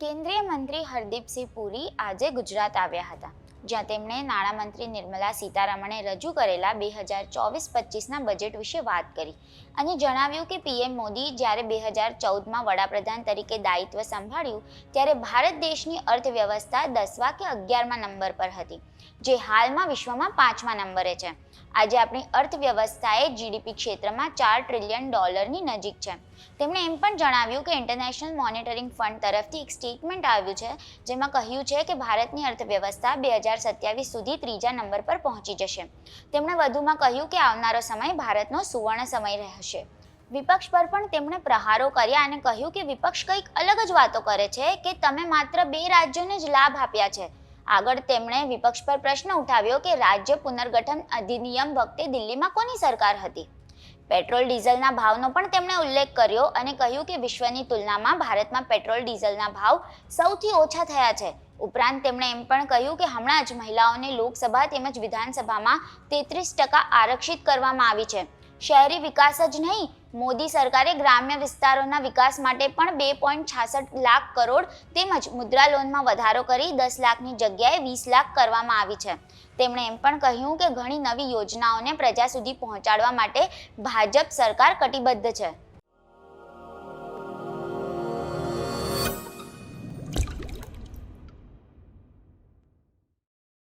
કેન્દ્રીય મંત્રી હરદીપસિંહ પુરી આજે ગુજરાત આવ્યા હતા. જ્યાં તેમણે નાણામંત્રી નિર્મલા સીતારામણે રજૂ કરેલા બે હજાર ચોવીસ પચીસના બજેટ વિશે વાત કરી અને જણાવ્યું કે પીએમ મોદી જ્યારે બે હજાર ચૌદમાં વડાપ્રધાન તરીકે દાયિત્વ સંભાળ્યું, ત્યારે ભારત દેશની અર્થવ્યવસ્થા દસમા કે અગિયારમા નંબર પર હતી, જે હાલમાં વિશ્વમાં પાંચમા નંબરે છે. આજે આપણી અર્થવ્યવસ્થાએ જીડીપી ક્ષેત્રમાં ચાર ટ્રિલિયન ડોલરની નજીક છે. તેમણે એમ પણ જણાવ્યું કે ઇન્ટરનેશનલ મોનિટરિંગ ફંડ તરફથી એક સ્ટેટમેન્ટ આવ્યું છે, જેમાં કહ્યું છે કે ભારતની અર્થવ્યવસ્થા બે હજાર સત્યાવીસ સુધી ત્રીજા નંબર પર પહોંચી જશે. તેમણે વધુમાં કહ્યું કે આવનારો સમય ભારતનો સુવર્ણ સમય રહેશે. વિપક્ષ પર પણ તેમણે પ્રહારો કર્યા અને કહ્યું કે વિપક્ષ કંઈક અલગ જ વાતો કરે છે કે તમે માત્ર બે રાજ્યોને જ લાભ આપ્યા છે. આગળ તેમણે વિપક્ષ પર પ્રશ્ન ઉઠાવ્યો કે રાજ્ય પુનર્ગઠન અધિનિયમ વખતે દિલ્હીમાં કોની સરકાર હતી? પેટ્રોલ ડીઝલના ભાવનો પણ તેમણે ઉલ્લેખ કર્યો અને કહ્યું કે વિશ્વની તુલનામાં ભારતમાં પેટ્રોલ ડીઝલના ભાવ સૌથી ઓછા થયા છે. ઉપરાંત તેમણે એમ પણ કહ્યું કે હમણાં જ મહિલાઓને લોકસભા તેમજ વિધાનસભામાં તેત્રીસ ટકા આરક્ષિત કરવામાં આવી છે. શહેરી વિકાસ જ નહીં, મોદી સરકારે ગ્રામ્ય વિસ્તારોના વિકાસ માટે પણ બે પોઈન્ટ છાસઠ લાખ કરોડ તેમજ મુદ્રા લોનમાં વધારો કરી દસ લાખની જગ્યાએ વીસ લાખ કરવામાં આવી છે. તેમણે એમ પણ કહ્યું કે ઘણી નવી યોજનાઓને પ્રજા સુધી પહોંચાડવા માટે ભાજપ સરકાર કટિબદ્ધ છે.